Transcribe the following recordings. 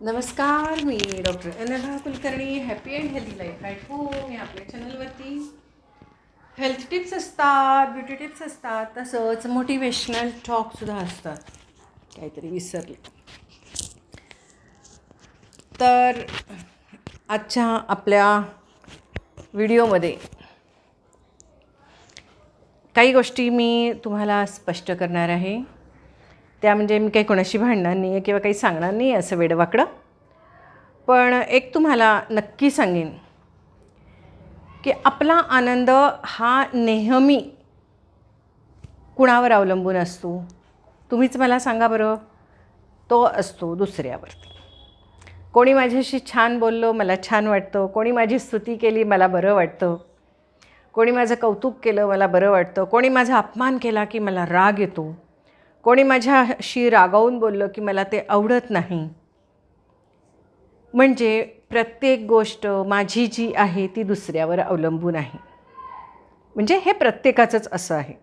नमस्कार मी doctor Anagha Kulkarni happy and healthy life at home या आपल्या चॅनलवरती हेल्थ टिप्स असतात ब्युटी टिप्स असतात तसंच मोटिवेशनल टॉकसुद्धा असतात. काहीतरी विसरले. तर आजच्या आपल्या व्हिडिओमध्ये काही गोष्टी मी तुम्हाला स्पष्ट करणार आहे. त्या म्हणजे मी काही कोणाशी भांडणार नाही आहे किंवा काही सांगणार नाही असं वेडवाकडं. पण एक तुम्हाला नक्की सांगेन की आपला आनंद हा नेहमी कुणावर अवलंबून असतो? तुम्हीच मला सांगा बरं. तो असतो दुसऱ्यावरती. कोणी माझ्याशी छान बोललो मला छान वाटतं. कोणी माझी स्तुती केली मला बरं वाटतं. कोणी माझं कौतुक केलं मला बरं वाटतं. कोणी माझा अपमान केला की मला राग येतो. कोणी माझ्याशी रागावून बोललं की मला ते आवडत नाही. म्हणजे प्रत्येक गोष्ट माझी जी आहे ती दुसऱ्यावर अवलंबून आहे. म्हणजे हे प्रत्येकाचंच असं आहे.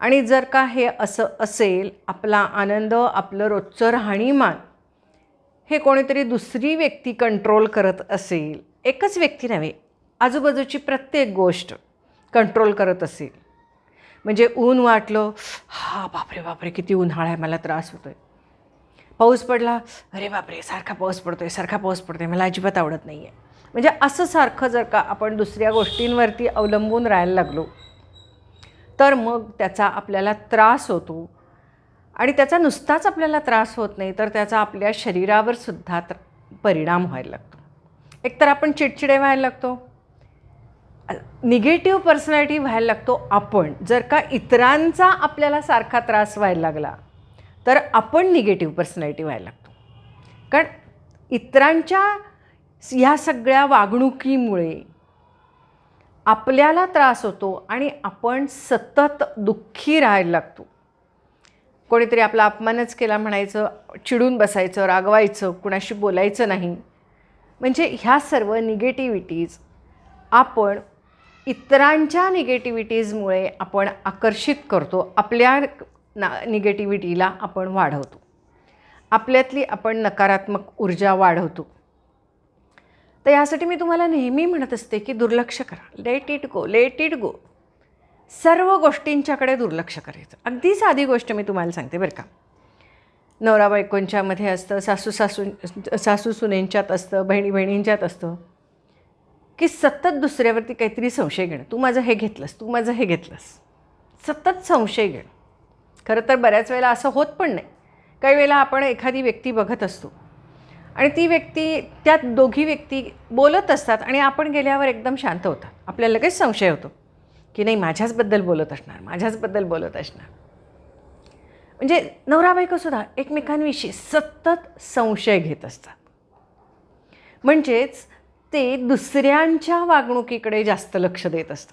आणि जर का हे असं असेल आपला आनंद आपलं रोजचं राहणीमान हे कोणीतरी दुसरी व्यक्ती कंट्रोल करत असेल एकच व्यक्ती नव्हे आजूबाजूची प्रत्येक गोष्ट कंट्रोल करत असेल. म्हणजे ऊन वाटलं. हा बापरे बापरे किती उन्हाळा आहे मला त्रास होतो आहे पाऊस पडला अरे बापरे सारखा पाऊस पडतो आहे सारखा पाऊस पडतो आहे मला अजिबात आवडत नाही आहे म्हणजे असं सारखं जर का आपण दुसऱ्या गोष्टींवरती अवलंबून राहायला लागलो तर मग त्याचा आपल्याला त्रास होतो. आणि त्याचा नुसताच आपल्याला त्रास होत नाही तर त्याचा आपल्या शरीरावर सुद्धा त्र परिणाम व्हायला लागतो. एकतर आपण चिडचिडे व्हायला लागतो निगेटिव्ह पर्सनॅलिटी व्हायला लागतो आपण. जर का इतरांचा आपल्याला सारखा त्रास व्हायला लागला तर आपण निगेटिव्ह पर्सनॅलिटी व्हायला लागतो. कारण इतरांच्या ह्या सगळ्या वागणुकीमुळे आपल्याला त्रास होतो आणि आपण सतत दुःखी राहायला लागतो. कोणीतरी आपला अपमानच केला म्हणायचं चिडून बसायचं रागवायचं कुणाशी बोलायचं नाही. म्हणजे ह्या सर्व निगेटिव्हिटीज आपण इतरांच्या निगेटिव्हिटीजमुळे आपण आकर्षित करतो आपल्या ना निगेटिव्हिटीला आपण वाढवतो. आपल्यातली आपण नकारात्मक ऊर्जा वाढवतो. तर यासाठी मी तुम्हाला नेहमी म्हणत असते की दुर्लक्ष करा. Let it go let it go सर्व गोष्टींच्याकडे दुर्लक्ष करायचं. अगदी साधी गोष्ट मी तुम्हाला सांगते बरं का. नवरा बायकोंच्यामध्ये असतं सासू सासू सासू सुनेंच्यात असतं बहिणी बहिणींच्यात असतं. की सतत दुसऱ्यावरती काहीतरी संशय घेणं. तू माझं हे घेतलंस तू माझं हे घेतलंस. सतत संशय घेणं. खरं तर बऱ्याच वेळेला असं होत पण नाही. काही वेळेला आपण एखादी व्यक्ती बघत असतो. आणि ती व्यक्ती त्यात दोघी व्यक्ती बोलत असतात आणि आपण गेल्यावर एकदम शांत होतात. आपल्याला लगेच संशय होतो की नाही माझ्याचबद्दल बोलत असणार माझ्याचबद्दल बोलत असणार. म्हणजे नवरा बायकोसुद्धा एकमेकांविषयी सतत संशय घेत असतात. म्हणजेच ते दुसऱ्यांच्या वागणुकीकडे जास्त लक्ष देत असतं.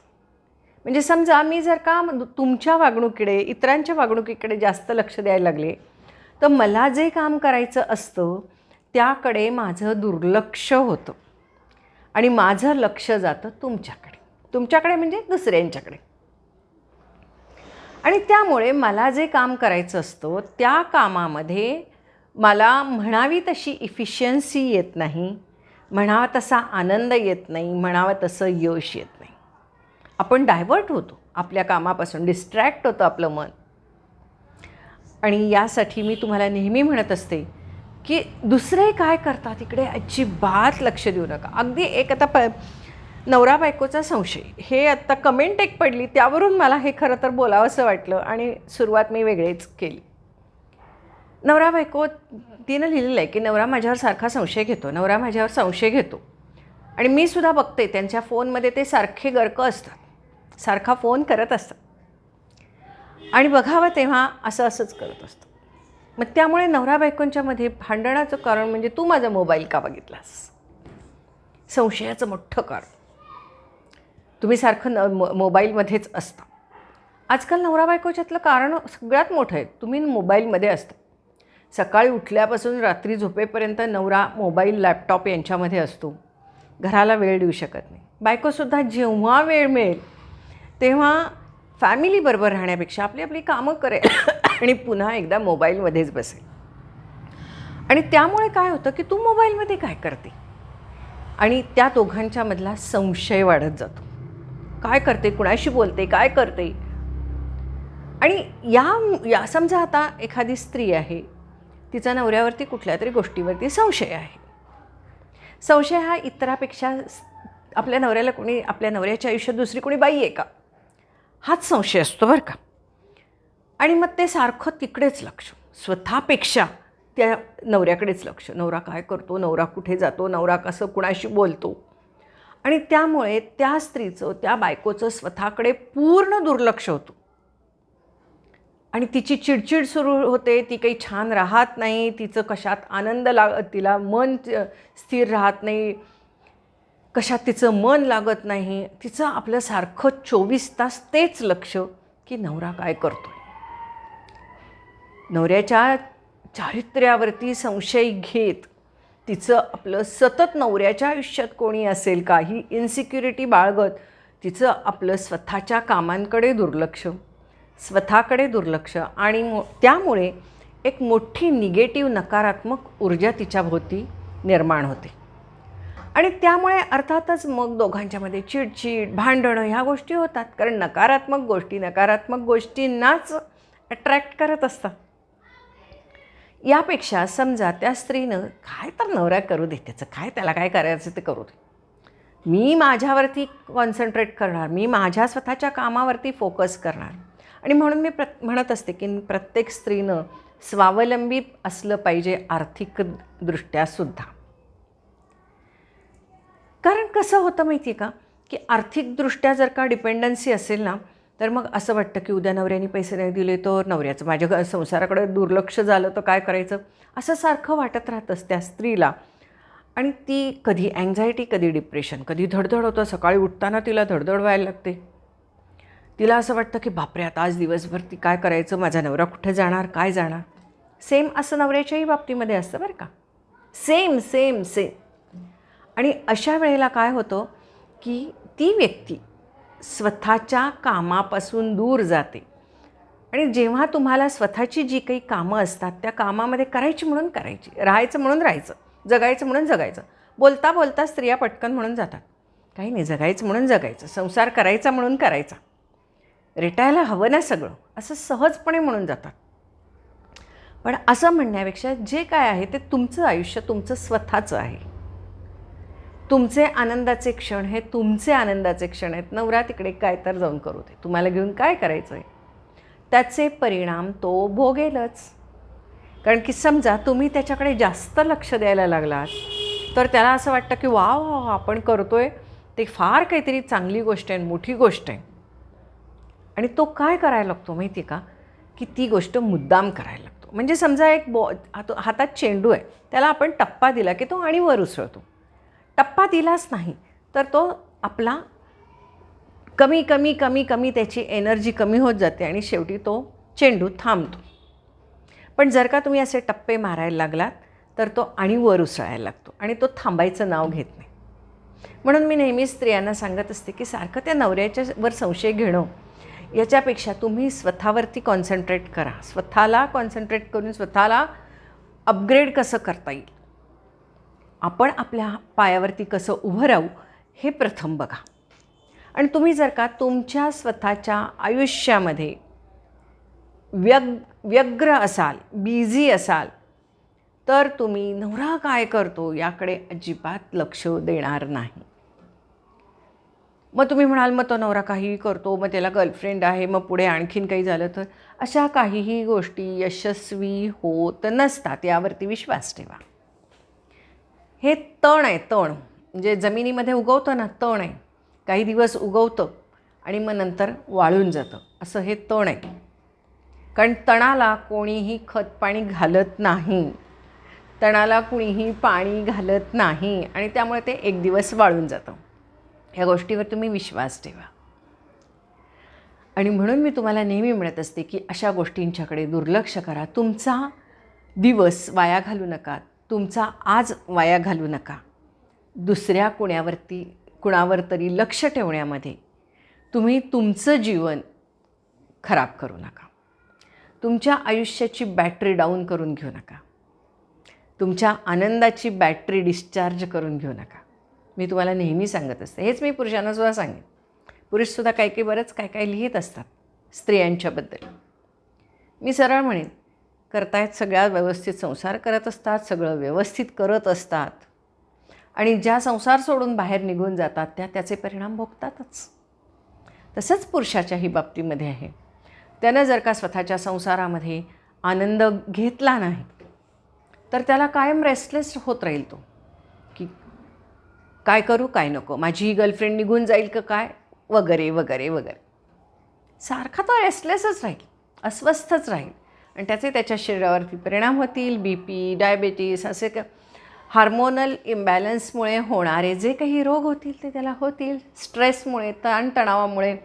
म्हणजे समजा मी जर का तुमच्या वागणुकीकडे इतरांच्या वागणुकीकडे जास्त लक्ष द्यायला लागले तर मला जे काम करायचं असतं त्याकडे माझं दुर्लक्ष होतं. आणि माझं लक्ष जातं तुमच्याकडे. तुमच्याकडे म्हणजे दुसऱ्यांच्याकडे. आणि त्यामुळे मला जे काम करायचं असतं त्या कामामध्ये मला म्हणावी तशी इफिशियन्सी येत नाही. म्हणावा तसा आनंद येत नाही म्हणावं तसं यश येत नाही. आपण डायव्हर्ट होतो आपल्या कामापासून डिस्ट्रॅक्ट होतं आपलं मन. आणि यासाठी मी तुम्हाला नेहमी म्हणत असते की दुसरे काय करतात इकडे अजिबात लक्ष देऊ नका. अगदी एक आता प नवरा बायकोचा संशय. हे आत्ता कमेंट एक पडली त्यावरून मला हे खरं तर बोलावंसं वाटलं आणि सुरुवात मी वेगळीच केली. नवरा बायको तिनं लिहिलेलं आहे की नवरा माझ्यावर सारखा संशय घेतो नवरा माझ्यावर संशय घेतो. आणि मी सुद्धा बघते त्यांच्या फोनमध्ये ते सारखे गर्क असतात सारखा फोन करत असतात. आणि बघावं तेव्हा असं असंच करत असतं. मग त्यामुळे नवरा बायकोंच्यामध्ये भांडणाचं कारण म्हणजे तू माझा मोबाईल का बघितलास? संशयाचं मोठं कारण. तुम्ही सारखं न मो मोबाईलमध्येच असता. आजकाल नवरा बायकोच्यातलं कारण सगळ्यात मोठं आहे तुम्ही मोबाईलमध्ये असता. सकाळी उठल्यापासून रात्री झोपेपर्यंत नवरा मोबाईल लॅपटॉप यांच्यामध्ये असतो. घराला वेळ देऊ शकत नाही. बायकोसुद्धा जेव्हा वेळ मिळेल तेव्हा फॅमिलीबरोबर राहण्यापेक्षा आपली आपली कामं करेल आणि पुन्हा एकदा मोबाईलमध्येच बसेल. आणि त्यामुळे काय होतं की तू मोबाईलमध्ये काय करते? आणि त्या दोघांच्यामधला संशय वाढत जातो. काय करते? कुणाशी बोलते? काय करते? आणि या या समजा आता एखादी स्त्री आहे तिचा नवऱ्यावरती कुठल्या तरी गोष्टीवरती संशय आहे. संशय हा इतरापेक्षा आपल्या नवऱ्याला कोणी आपल्या नवऱ्याच्या आयुष्यात दुसरी कोणी बाई आहे का? हाच संशय असतो बरं का. आणि मग ते सारखं तिकडेच लक्ष. स्वतःपेक्षा त्या नवऱ्याकडेच लक्ष. नवरा काय करतो? नवरा कुठे जातो? नवरा कसं कुणाशी बोलतो? आणि त्यामुळे त्या स्त्रीचं त्या बायकोचं स्वतःकडे पूर्ण दुर्लक्ष होतं. आणि तिची चिडचिड सुरू होते ती काही छान राहत नाही तिचं कशात आनंद लाग तिला मन स्थिर राहत नाही कशात तिचं मन लागत नाही तिचं आपलं सारखं चोवीस तास तेच लक्ष की नवरा काय करतो नवऱ्याच्या चारित्र्यावरती संशय घेत तिचं आपलं सतत नवऱ्याच्या आयुष्यात कोणी असेल का ही इन्सिक्युरिटी बाळगत तिचं आपलं स्वतःच्या कामांकडे दुर्लक्ष. स्वतःकडे दुर्लक्ष आणि मो त्यामुळे एक मोठी निगेटिव्ह नकारात्मक ऊर्जा तिच्याभोवती निर्माण होते. आणि त्यामुळे अर्थातच मग दोघांच्यामध्ये चिडचिड भांडणं ह्या गोष्टी होतात. कारण नकारात्मक गोष्टी नकारात्मक गोष्टींनाच अट्रॅक्ट करत असतात. यापेक्षा समजा त्या स्त्रीनं काय तर नवऱ्या करू दे त्याचं काय त्याला काय करायचं ते करू दे. मी माझ्यावरती कॉन्सन्ट्रेट करणार मी माझ्या स्वतःच्या कामावरती फोकस करणार. आणि म्हणून मी प्र म्हणत असते की प्रत्येक स्त्रीनं स्वावलंबी असलं पाहिजे आर्थिकदृष्ट्यासुद्धा कारण कसं होतं माहिती आहे का की आर्थिकदृष्ट्या जर का डिपेंडन्सी असेल ना तर मग असं वाटतं की उद्या नवऱ्याने पैसे नाही दिले तर नवऱ्याचं माझ्या संसाराकडे दुर्लक्ष झालं तर काय करायचं? असं सारखं वाटत राहतंच त्या स्त्रीला. आणि ती कधी अँझायटी कधी डिप्रेशन कधी धडधड होतं. सकाळी उठताना तिला धडधड व्हायला लागते. तिला असं वाटतं की बापरे आता आज दिवसभर ती काय करायचं? माझा नवरा कुठे जाणार? काय जाणार? सेम असं नवऱ्याच्याही बाबतीमध्ये असतं बरं का. सेम सेम सेम आणि अशा वेळेला काय होतं की ती व्यक्ती स्वतःच्या कामापासून दूर जाते. आणि जेव्हा तुम्हाला स्वतःची जी काही कामं असतात त्या कामामध्ये करायची म्हणून करायची राहायचं म्हणून राहायचं जगायचं म्हणून जगायचं. बोलता बोलता स्त्रिया पटकन म्हणून जातात. काही नाही जगायचं म्हणून जगायचं संसार करायचा म्हणून करायचा. रेटायला हवं ना सगळं असं सहजपणे म्हणून जातात. पण असं म्हणण्यापेक्षा जे काय आहे ते तुमचं आयुष्य तुमचं स्वतःचं आहे. तुमचे आनंदाचे क्षण हे तुमचे आनंदाचे क्षण आहेत. नवरा तिकडे काय तर जाऊन करू दे. तुम्हाला घेऊन काय करायचं आहे त्याचे परिणाम तो भोगेलच. कारण की समजा तुम्ही त्याच्याकडे जास्त लक्ष द्यायला लागलात तर त्याला असं वाटतं की वा वा आपण आहे ते फार काहीतरी चांगली गोष्ट आहे मोठी गोष्ट आहे. आणि तो काय करायला लागतो माहिती आहे का? की ती गोष्ट मुद्दाम करायला लागतो. म्हणजे समजा एक बॉ हात हातात चेंडू आहे त्याला आपण टप्पा दिला की तो आणि वर उसळतो. टप्पा दिलाच नाही तर तो आपला कमी कमी कमी कमी त्याची एनर्जी कमी होत जाते आणि शेवटी तो चेंडू थांबतो. पण जर का तुम्ही असे टप्पे मारायला लागलात तर तो आणि वर उसळायला लागतो आणि तो थांबायचं नाव घेत नाही. म्हणून मी नेहमी स्त्रियांना सांगत असते की सारखं त्या नवऱ्याच्या वर संशय घेणं याच्यापेक्षा तुम्ही स्वतःवरती कॉन्सन्ट्रेट करा. स्वतःला कॉन्सन्ट्रेट करून स्वतःला अपग्रेड कसं करता येईल? आपण आपल्या पायावरती कसं उभं राहू हे प्रथम बघा. आणि तुम्ही जर का तुमच्या स्वतःच्या आयुष्यामध्ये व्यग व्यग्र असाल बिझी असाल तर तुम्ही नवरा काय करतो याकडे अजिबात लक्ष देणार नाही. मग तुम्ही म्हणाल मग तो नवरा काहीही करतो मग त्याला गर्लफ्रेंड आहे मग पुढे आणखीन काही झालं तर? अशा काहीही गोष्टी यशस्वी होत नसतात यावरती विश्वास ठेवा. हे तण आहे तण. म्हणजे जमिनीमध्ये उगवतं ना तण आहे. काही दिवस उगवतं आणि मग नंतर वाळून जातं. असं हे तण आहे. कारण तणाला कोणीही खत पाणी घालत नाही. तणाला कुणीही पाणी घालत नाही आणि त्यामुळे ते एक दिवस वाळून जातं. ह्या गोष्टीवर तुम्ही विश्वास ठेवा. आणि म्हणून मी तुम्हाला नेहमी म्हणत असते की अशा गोष्टींच्याकडे दुर्लक्ष करा. तुमचा दिवस वाया घालू नका. तुमचा आज वाया घालू नका. दुसऱ्या कुण्यावरती कुणावर तरी लक्ष ठेवण्यामध्ये तुम्ही तुमचं जीवन खराब करू नका. तुमच्या आयुष्याची बॅटरी डाऊन करून घेऊ नका. तुमच्या आनंदाची बॅटरी डिस्चार्ज करून घेऊ नका. मी तुम्हाला नेहमी सांगत असते. हेच मी पुरुषांना सुद्धा सांगेन. पुरुषसुद्धा काही काही बरंच काय काय लिहित असतात स्त्रियांच्याबद्दल. मी सरळ म्हणेन करतायत सगळ्या व्यवस्थित संसार करत असतात सगळं व्यवस्थित करत असतात. आणि ज्या संसार सोडून बाहेर निघून जातात त्या त्याचे परिणाम भोगतातच. तसंच पुरुषाच्याही बाबतीमध्ये आहे. त्यानं जर का स्वतःच्या संसारामध्ये आनंद घेतला नाही तर त्याला कायम रेस्टलेस होत राहील तो. काय करू काय नको? माझी ही गर्लफ्रेंड निघून जाईल का काय? वगैरे वगैरे वगैरे. सारखा तो रेस्टलेसच राहील अस्वस्थच राहील. आणि त्याचे त्याच्या शरीरावरती परिणाम होतील बी पी डायबेटीस असे का हार्मोनल इम्बॅलन्समुळे होणारे जे काही रोग होतील ते त्याला होतील. स्ट्रेसमुळे ताणतणावामुळे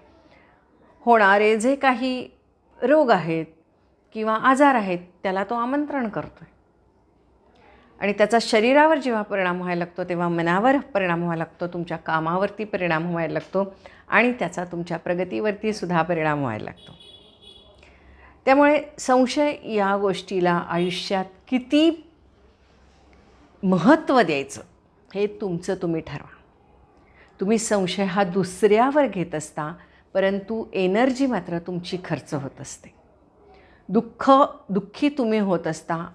होणारे जे काही रोग आहेत किंवा आजार आहेत त्याला तो आमंत्रण करतो आहे आणि त्याचा शरीरावर जेव्हा परिणाम व्हायला लागतो तेव्हा मनावर परिणाम व्हायला लागतो तुमच्या कामावरती परिणाम व्हायला लागतो आणि त्याचा तुमच्या प्रगतीवरती सुद्धा परिणाम व्हायला लागतो. त्यामुळे संशय या गोष्टीला आयुष्यात किती महत्त्व द्यायचं हे तुमचं तुम्ही ठरवा. तुम्ही संशय हा दुसऱ्यावर घेत असता परंतु एनर्जी मात्र तुमची खर्च होत असते. दुःख दुःखी तुम्ही होत असता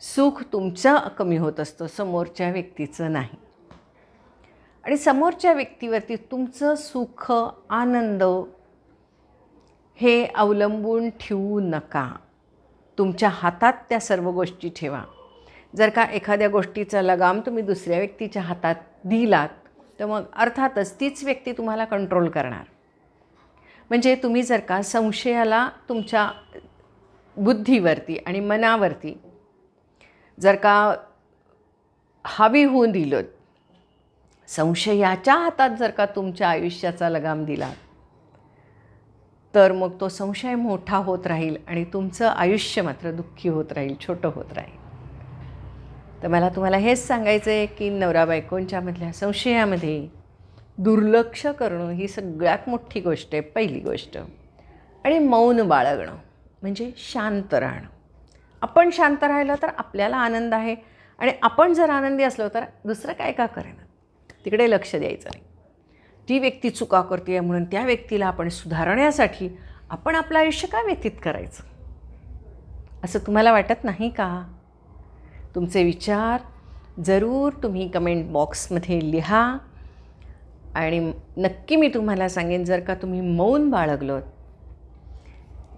सुख तुमचं कमी होत असतं समोरच्या व्यक्तीचं नाही. आणि समोरच्या व्यक्तीवरती तुमचं सुख आनंद हे अवलंबून ठेवू नका. तुमच्या हातात त्या सर्व गोष्टी ठेवा. जर का एखाद्या गोष्टीचा लगाम तुम्ही दुसऱ्या व्यक्तीच्या हातात दिलात तर मग अर्थातच तीच व्यक्ती तुम्हाला कंट्रोल करणार. म्हणजे तुम्ही जर का संशयाला तुमच्या बुद्धीवरती आणि मनावरती जर का हवी होऊन दिलं संशयाच्या हातात जर का तुमच्या आयुष्याचा लगाम दिला तर मग तो संशय मोठा होत राहील आणि तुमचं आयुष्य मात्र दुःखी होत राहील छोटं होत राहील. तर मला तुम्हाला हेच सांगायचं आहे की नवरा बायकोंच्यामधल्या संशयामध्ये दुर्लक्ष करणं ही सगळ्यात मोठी गोष्ट आहे पहिली गोष्ट. आणि मौन बाळगणं म्हणजे शांत राहणं. आपण शांत राहिलं तर आपल्याला आनंद आहे. आणि आपण जर आनंदी असलो तर दुसरं काय का करेना? तिकडे लक्ष द्यायचं नाही. ती व्यक्ती चुका करते आहे म्हणून त्या व्यक्तीला आपण सुधारण्यासाठी आपण आपलं आयुष्य का व्यतीत करायचं? असं तुम्हाला वाटत नाही का? तुमचे विचार जरूर तुम्ही कमेंट बॉक्समध्ये लिहा. आणि नक्की मी तुम्हाला सांगेन जर का तुम्ही मौन बाळगलोत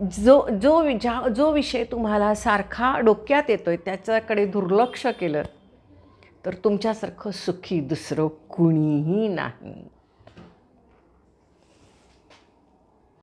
जो जो ज्या जो विषय तुम्हाला सारखा डोक्यात येतो आहे त्याच्याकडे दुर्लक्ष केलं तर तुमच्यासारखं सुखी दुसरं कुणीही नाही.